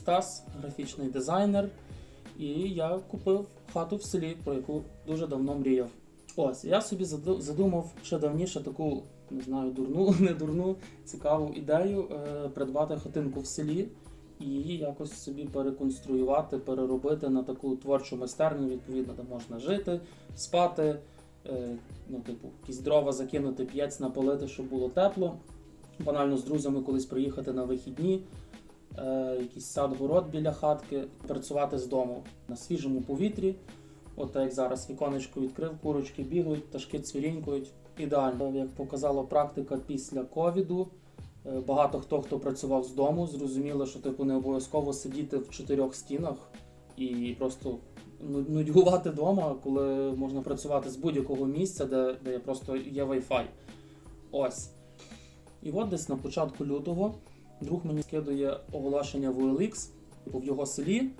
Стас, графічний дизайнер, і я купив хату в селі, про яку дуже давно мріяв. Ось, я собі задумав ще давніше таку, не знаю, дурну, не дурну, цікаву ідею е, придбати хатинку в селі і її якось собі переконструювати, переробити на таку творчу майстерню, відповідно, де можна жити, спати, е, ну, типу, якісь дрова закинути, п'єць напалити, щоб було тепло банально з друзями колись приїхати на вихідні, якийсь сад город біля хатки, працювати з дому на свіжому повітрі. От як зараз віконечко відкрив, курочки бігають, пташки цвірінькують. Ідеально, як показала практика після ковіду. е, Багато хто, хто працював з дому, зрозуміло, що типу не обов'язково сидіти в чотирьох стінах і просто ну- нудьгувати вдома, коли можна працювати з будь-якого місця, де, де просто є Wi-Fi. Ось. І от десь на початку лютого друг мені скидує оголошення в OLX, в його селі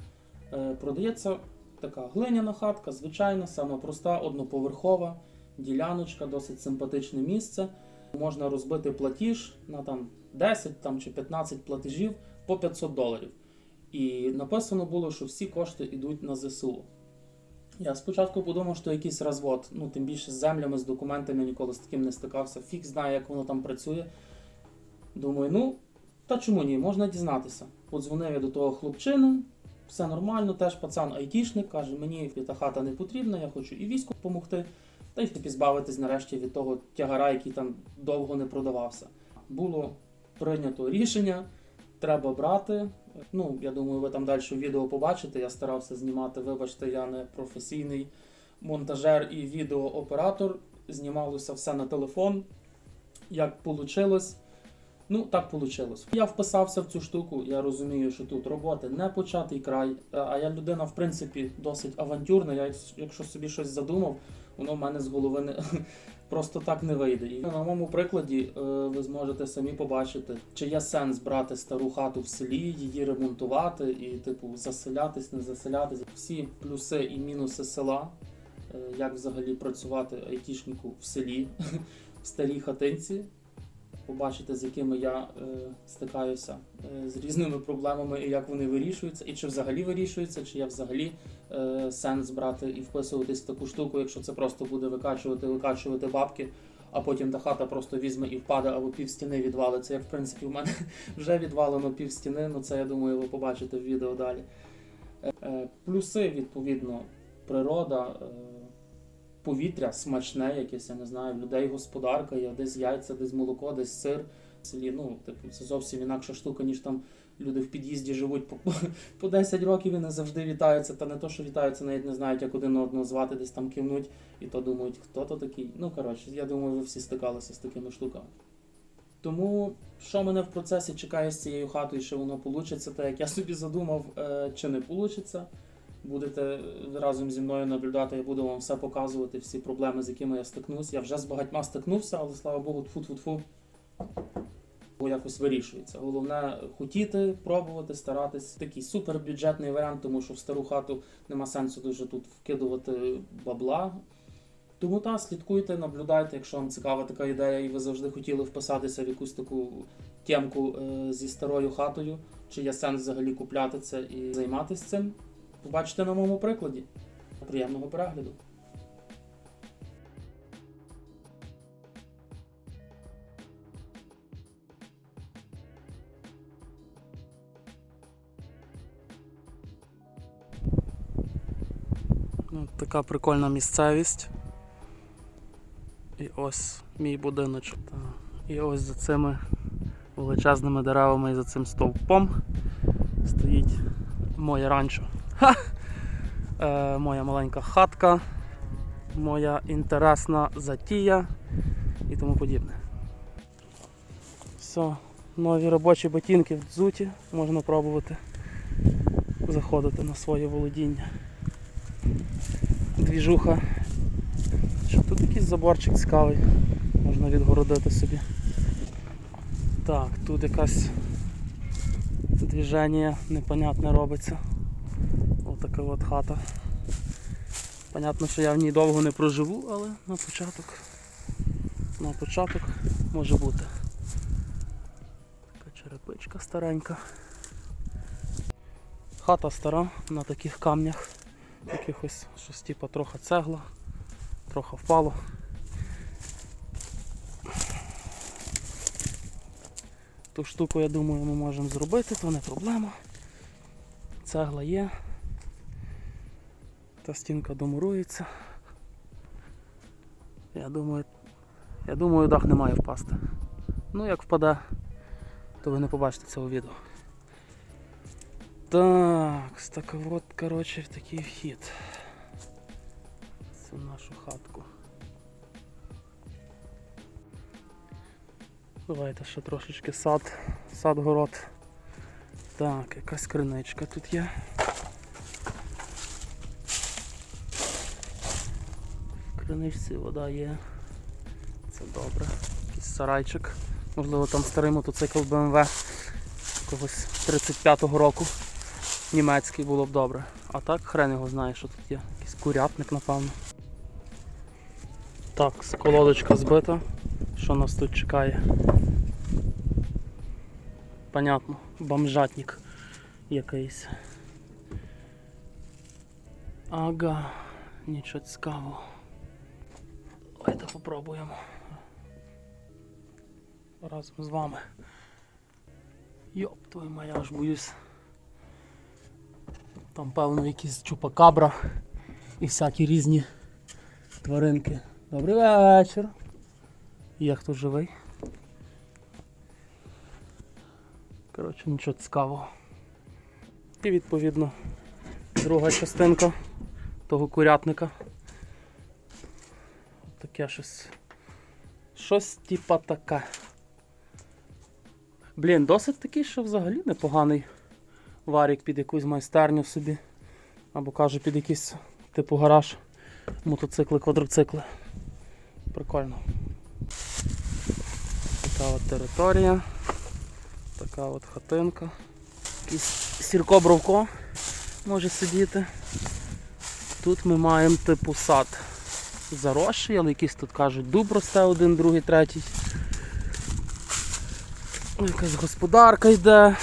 е, продається така глиняна хатка, звичайна, сама проста, одноповерхова, діляночка, досить симпатичне місце. Можна розбити платіж на там 10 там, чи 15 платежів по 500 доларів. І написано було, що всі кошти йдуть на ЗСУ. Я спочатку подумав, що якийсь розвод, ну тим більше з землями, з документами ніколи з таким не стикався. Фік знає, як воно там працює. Думаю, ну, та чому ні, можна дізнатися. Подзвонив я до того хлопчини, все нормально, теж пацан айтішник, каже, мені та хата не потрібна, я хочу і війську допомогти, та й типу, збавитись нарешті від того тягара, який там довго не продавався. Було прийнято рішення, треба брати. Ну, я думаю, ви там далі відео побачите. Я старався знімати, вибачте, я не професійний монтажер і відеооператор. Знімалося все на телефон. Як вийшло? Ну, так вийшло. Я вписався в цю штуку, я розумію, що тут роботи не початий край. А- А я людина, в принципі, досить авантюрна. Я якщо собі щось задумав, воно в мене з голови не просто так не вийде. І на моєму прикладі е, ви зможете самі побачити, чи є сенс брати стару хату в селі, її ремонтувати і, типу, заселятись, не заселятись. Всі плюси і мінуси села, е, як взагалі працювати айтішнику в селі, в старій хатинці побачити, з якими я е, стикаюся е, з різними проблемами і як вони вирішуються, і чи взагалі вирішуються, чи є взагалі е, сенс брати і вписуватись в таку штуку, якщо це просто буде викачувати, викачувати бабки, а потім та хата просто візьме і впаде або пів стіни відвалиться. Як в принципі в мене вже відвалено пів стіни, ну це я думаю, ви побачите в відео далі. Е, е, плюси, відповідно, природа. Е, повітря смачне, якесь, я не знаю, в людей господарка, є десь яйця, десь молоко, десь сир. В селі, ну, типу, це зовсім інакша штука, ніж там люди в під'їзді живуть по, по 10 років і не завжди вітаються. Та не то, що вітаються, навіть не знають, як один одного звати, десь там кивнуть, і то думають, хто то такий. Ну, коротше, я думаю, ви всі стикалися з такими штуками. Тому що мене в процесі чекає з цією хатою, що воно вийде, так як я собі задумав, е, чи не вийде. Будете разом зі мною наблюдати, я буду вам все показувати, всі проблеми, з якими я стикнусь. Я вже з багатьма стикнувся, але слава Богу, тфу-тфу-тфу. Якось вирішується. Головне хотіти, пробувати, старатись. Такий супербюджетний варіант, тому що в стару хату нема сенсу дуже тут вкидувати бабла. Тому та слідкуйте, наблюдайте, якщо вам цікава така ідея, і ви завжди хотіли вписатися в якусь таку тємку е, зі старою хатою, чи є сенс взагалі купляти це і займатися цим. Побачите на моєму прикладі. Приємного перегляду. Ну, така прикольна місцевість. І ось мій будиночок. І ось за цими величезними деревами і за цим стовпом стоїть моє ранчо. Ха! Е, моя маленька хатка, моя інтересна затія і тому подібне. Все, нові робочі ботинки взуті, можна пробувати заходити на своє володіння. Двіжуха. Що тут якийсь заборчик цікавий, можна відгородити собі. Так, тут якась движення непонятне робиться. Отака от хата. Понятно, що я в ній довго не проживу, але на початок. На початок може бути. Така Черепичка старенька. Хата стара на таких камнях. Якихось щось типу трохи цегла, трохи впало. Ту штуку, я думаю, ми можемо зробити, то не проблема. Цегла є. Та стінка домурується. Я думаю, я думаю, дах не має впасти. Ну, як впаде, то ви не побачите цього відео. Так, так от, коротше, такий вхід. Це нашу хатку. Давайте ще трошечки сад, сад-город. Так, якась криничка тут є. Криничці вода є. Це добре. Якийсь сарайчик. Можливо, там старий мотоцикл BMW якогось 35-го року. Німецький було б добре. А так хрен його знає, що тут є. Якийсь курятник, напевно. Так, колодочка збита. Що нас тут чекає? Понятно, бомжатник якийсь. Ага, нічого цікавого. Попробуємо. Разом з вами. Йоп, твою моя аж боюсь. Там певно якісь чупакабра і всякі різні тваринки. Добрий вечір. Я хто живий? Коротше, нічого цікавого. І відповідно друга частинка того курятника. Таке щось. Щось типа таке. Блін, досить такий, що взагалі непоганий варік під якусь майстерню собі. Або кажу, під якийсь типу гараж. Мотоцикли, квадроцикли. Прикольно. Така от територія. Така от хатинка. Якийсь сірко бровко може сидіти. Тут ми маємо типу сад заросший, але якийсь тут кажуть дуб росте один, другий, третій. Якась господарка йде.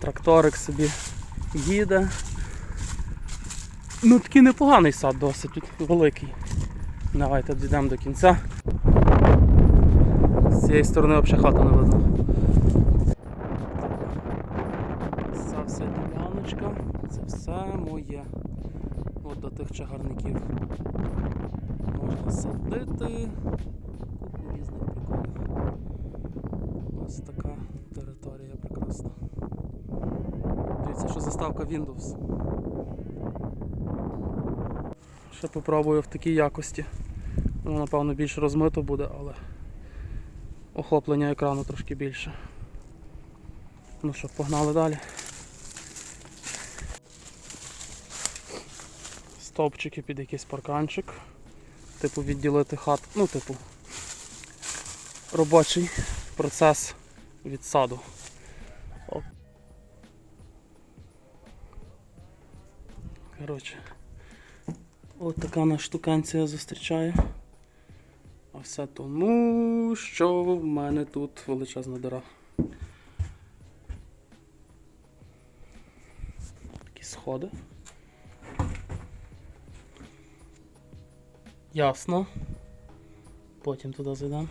Тракторик собі їде. Ну такий непоганий сад досить, тут великий. Давайте дійдемо до кінця. З цієї сторони взагалі хату не видно. Ця вся діляночка, це все моє. От до тих чагарників. Можна садити. Купу різних приколів. Ось така територія прекрасна. Дивіться, що заставка Windows. Ще попробую в такій якості. Воно, напевно, більш розмито буде, але охоплення екрану трошки більше. Ну що, погнали далі. Стовпчики під якийсь парканчик. Типу відділити хат. Ну, типу, робочий процес від саду. Оп. Коротше. От така нас штуканція зустрічає. А все тому, що в мене тут величезна дира. Такі сходи. Ясно. Потім туди зайдемо.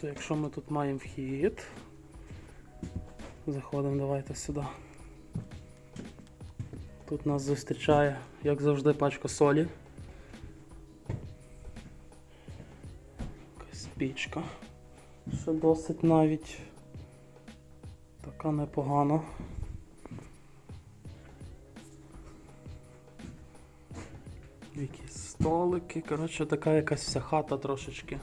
То якщо ми тут маємо вхід, заходимо давайте сюди. Тут нас зустрічає, як завжди, пачка солі. Якась пічка. Що досить навіть така непогана. Столики, коротше, така якась вся хата трошечки.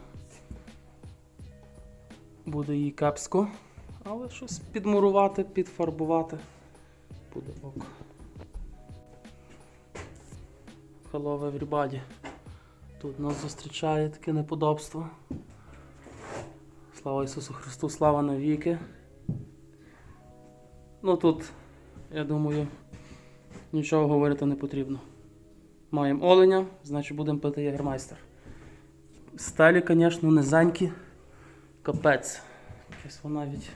Буде їй кепсько, але щось підмурувати, підфарбувати. Буде ок. Hello everybody. Тут нас зустрічає таке неподобство. Слава Ісусу Христу, слава навіки. Ну тут, я думаю, нічого говорити не потрібно. Маємо оленя, значить будемо пити ягермайстер. Стелі, звісно, низенькі. Капець. Якесь вона навіть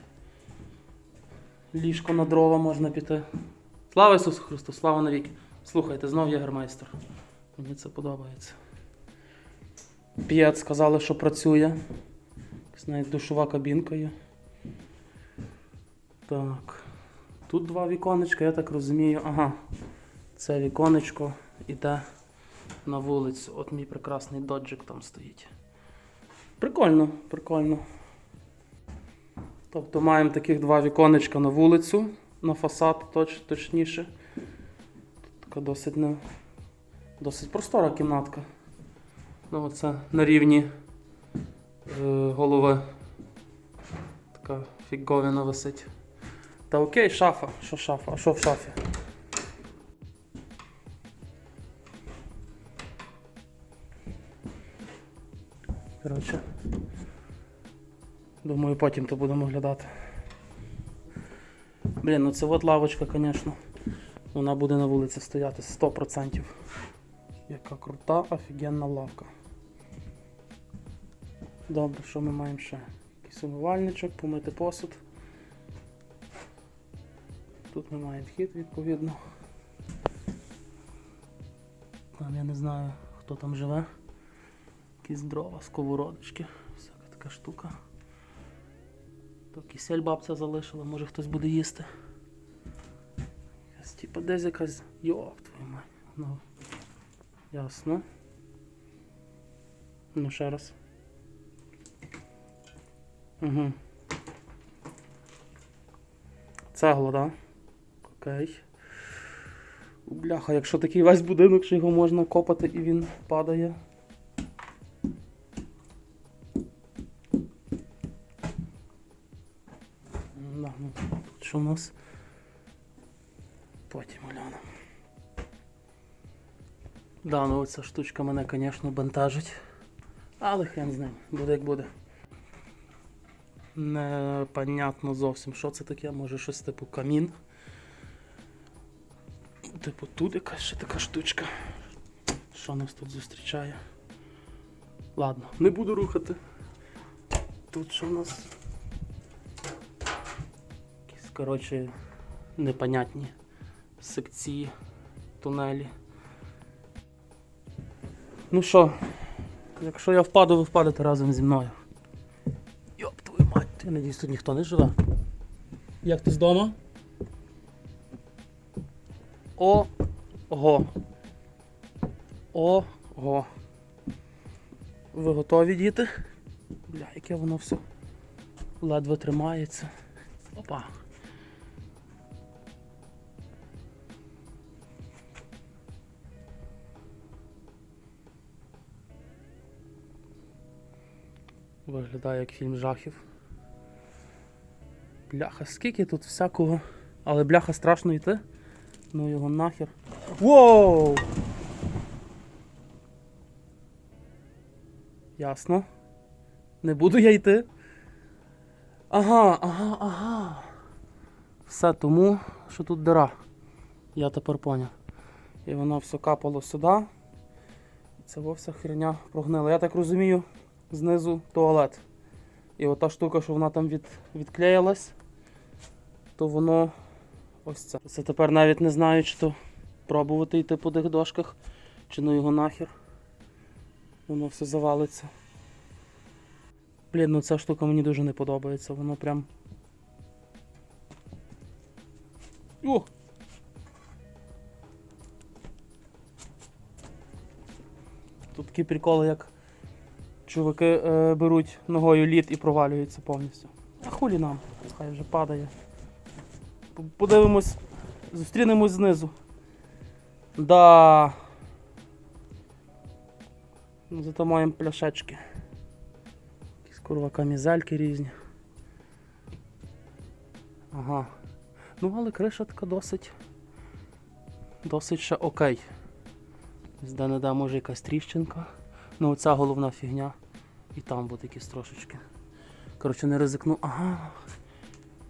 ліжко на дрова можна піти. Слава Ісусу Христу, слава навіки. Слухайте, знов єгермейстер. Мені це подобається. П'єт сказали, що працює. Навіть душова кабінка є. Так. Тут два віконечка, я так розумію. Ага. Це віконечко іде на вулицю. От мій прекрасний доджик там стоїть. Прикольно, прикольно. Тобто маємо таких два віконечка на вулицю, на фасад, точ, точніше. Тут така досить, не, досить простора кімнатка. Ну, оце на рівні е, голови. Така фіговина висить. Та окей, шафа. Що шафа? А що в шафі? Коротше. Думаю, потім то будемо глядати. Блін, ну це от лавочка, звісно. Вона буде на вулиці стояти 100%. Яка крута, офігенна лавка. Добре, що ми маємо ще? Якийсь умивальничок, помити посуд. Тут маємо вхід, відповідно. Там я не знаю, хто там живе. Якісь дрова, сковородочки, всяка така штука. То кисель бабця залишила, може хтось буде їсти. Якась, типа десь якась. Йоп, твою мать. Ну. Ясно. Ну ще раз. Угу. Цегла, да? Окей. Бляха, якщо такий весь будинок, що його можна копати і він падає. Що у нас? Потім глянемо. Да, ну ця штучка мене, звісно, бентежить. Але хрен з ним, буде як буде. Непонятно зовсім, що це таке, може щось типу камін. Типу тут якась ще така штучка. Що нас тут зустрічає? Ладно, не буду рухати. Тут що в нас? Коротше, непонятні секції, тунелі. Ну що, якщо я впаду, ви впадете разом зі мною. Йоп, твою мать, я надіюсь, тут ніхто не живе. Як ти з дому? Ого. Ого. Ви готові, діти? Бля, яке воно все ледве тримається. Опа. Виглядає як фільм жахів. Бляха, скільки тут всякого. Але бляха страшно йти. Ну його нахер. Воу! Ясно. Не буду я йти. Ага, ага, ага. Все тому, що тут дира. Я тепер поняв. І воно все капало сюди. Це вся херня прогнила. Я так розумію, знизу туалет. І ота штука, що вона там від, відклеїлась, то воно ось це. Це тепер навіть не знаю, чи то пробувати йти по тих дошках, чи ну його нахер. Воно все завалиться. Блін, ну ця штука мені дуже не подобається, воно прям. О! Тут такі приколи, як чуваки е, беруть ногою лід і провалюються повністю. А хулі нам, хай вже падає. Подивимось, зустрінемось знизу. Да. Ну, зато маємо пляшечки. Якісь курва камізельки різні. Ага. Ну, але криша така досить. Досить ще окей. Де не де може якась тріщинка. Ну оця головна фігня. І там буде якісь трошечки. Коротше, не ризикну. Ага.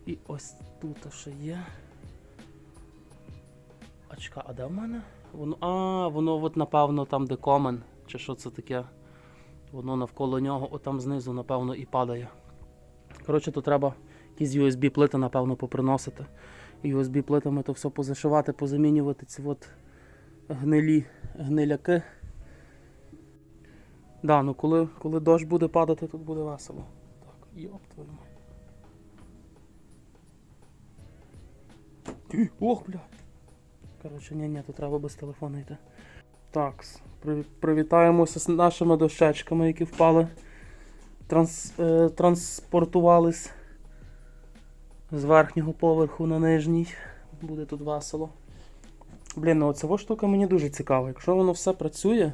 І ось тут ще є. А чекай, а де в мене? Воно. А, воно от напевно там, де комен. Чи що це таке? Воно навколо нього, отам знизу, напевно, і падає. Коротше, то треба якісь USB плити, напевно, поприносити. USB плитами то все позашивати, позамінювати ці от гнилі гниляки. Да, ну коли, коли дощ буде падати, тут буде весело. Так, йоп твою мать. Ох, бля. Коротше, ні, ні, тут треба без телефону йти. Так, привітаємося з нашими дощечками, які впали. Транс, е, транспортувались з верхнього поверху на нижній. Буде тут весело. Блін, ну оця штука мені дуже цікава. Якщо воно все працює,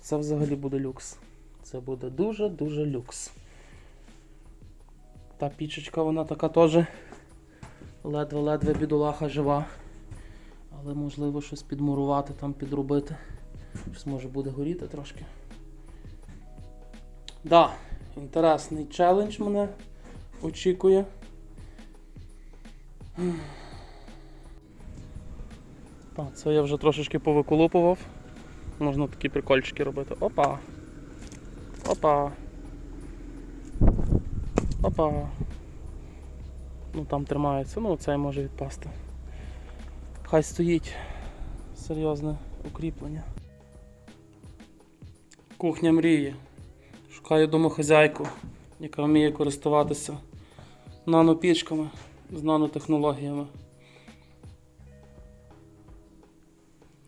це взагалі буде люкс. Це буде дуже-дуже люкс. Та пічечка, вона така теж ледве-ледве бідолаха жива. Але можливо щось підмурувати, там підробити. Щось може буде горіти трошки. Да, інтересний челендж мене очікує. Так, це я вже трошечки повиколупував. Можна такі прикольчики робити. Опа. Опа. Опа. Ну там тримається, ну цей може відпасти. Хай стоїть серйозне укріплення. Кухня мрії. Шукаю домохозяйку, яка вміє користуватися нанопічками з нанотехнологіями.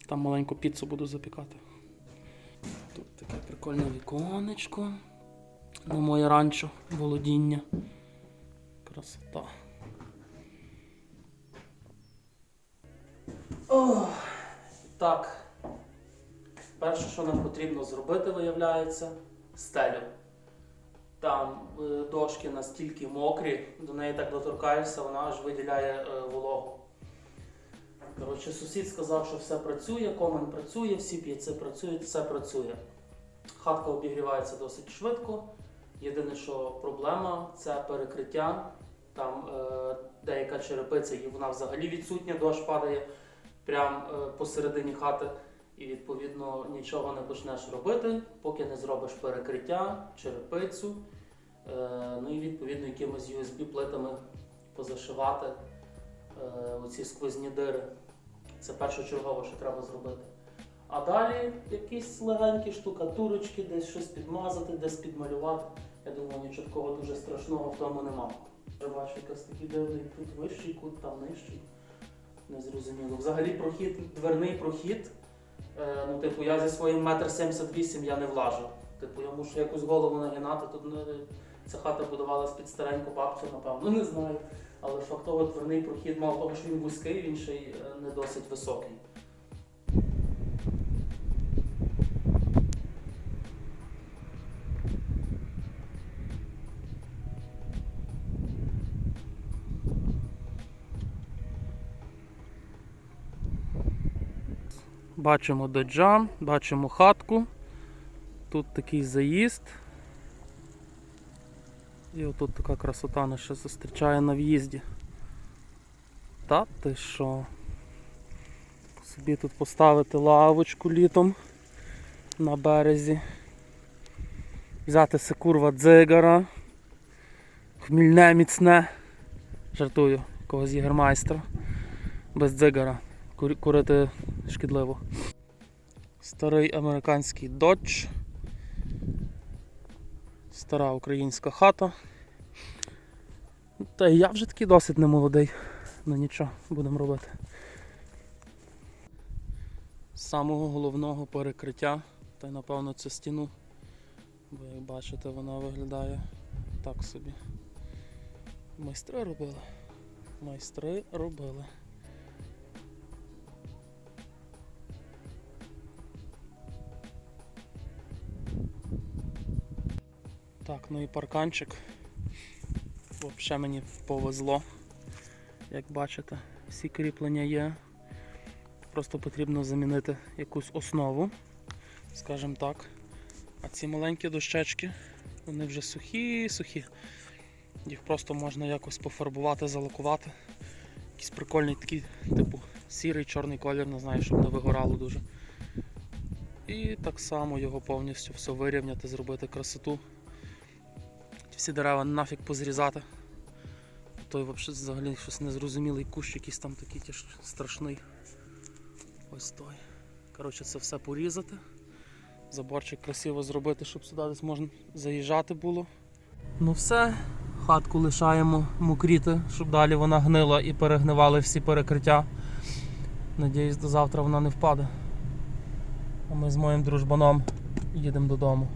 Там маленьку піцу буду запікати. Прикольне віконечко. На моє ранчо володіння. Красота. Ох, так. Перше, що нам потрібно зробити, виявляється, стелю. Там е, дошки настільки мокрі, до неї так доторкаєшся, вона аж виділяє е, вологу. Коротше, сусід сказав, що все працює, комен працює, всі п'яці працюють, все працює. Хатка обігрівається досить швидко. Єдине, що проблема це перекриття. Там е, деяка черепиця, і вона взагалі відсутня, дощ падає прямо е, посередині хати. І відповідно нічого не почнеш робити, поки не зробиш перекриття, черепицю. Е, ну і відповідно якимись USB-плитами позашивати е, оці сквозні дири. Це першочергово, що треба зробити. А далі якісь легенькі штукатурочки, десь щось підмазати, десь підмалювати. Я думаю, нічого такого дуже страшного в тому нема. Бачу якийсь такий дивний кут вищий, кут там нижчий. Незрозуміло. Взагалі прохід, дверний прохід. Е, ну, типу, я зі своїм метр сімдесят вісім я не влажу. Типу, я мушу якусь голову нагинати. Тут ну, ця хата будувалась під стареньку бабцю, напевно, не знаю. Але фактово дверний прохід, мало того, що він вузький, він ще й е, не досить високий. Бачимо доджа, бачимо хатку. Тут такий заїзд. І отут така красота нас ще зустрічає на в'їзді. Та ти що? Собі тут поставити лавочку літом на березі. Взяти си курва дзигара. Хмільне міцне. Жартую, когось єгермайстра. Без дзигара. Кур- Курити шкідливо. Старий американський додж. Стара українська хата. Та я вже такий досить немолодий. Ну нічого, будемо робити. Самого головного перекриття, та й напевно цю стіну. Бо як бачите, вона виглядає так собі. Майстри робили. Майстри робили. Так, ну і парканчик. Взагалі мені повезло. Як бачите, всі кріплення є. Просто потрібно замінити якусь основу, скажімо так. А ці маленькі дощечки, вони вже сухі, сухі. Їх просто можна якось пофарбувати, залакувати. Якийсь прикольний такий, типу, сірий, чорний колір, не знаю, щоб не вигорало дуже. І так само його повністю все вирівняти, зробити красоту. Всі дерева нафіг позрізати. Той взагалі щось незрозумілий кущ, якийсь там такий тяж страшний. Ось той. Коротше, це все порізати. Заборчик красиво зробити, щоб сюди десь можна заїжджати було. Ну все, хатку лишаємо мокріти, щоб далі вона гнила і перегнивали всі перекриття. Надіюсь, до завтра вона не впаде. А ми з моїм дружбаном їдемо додому.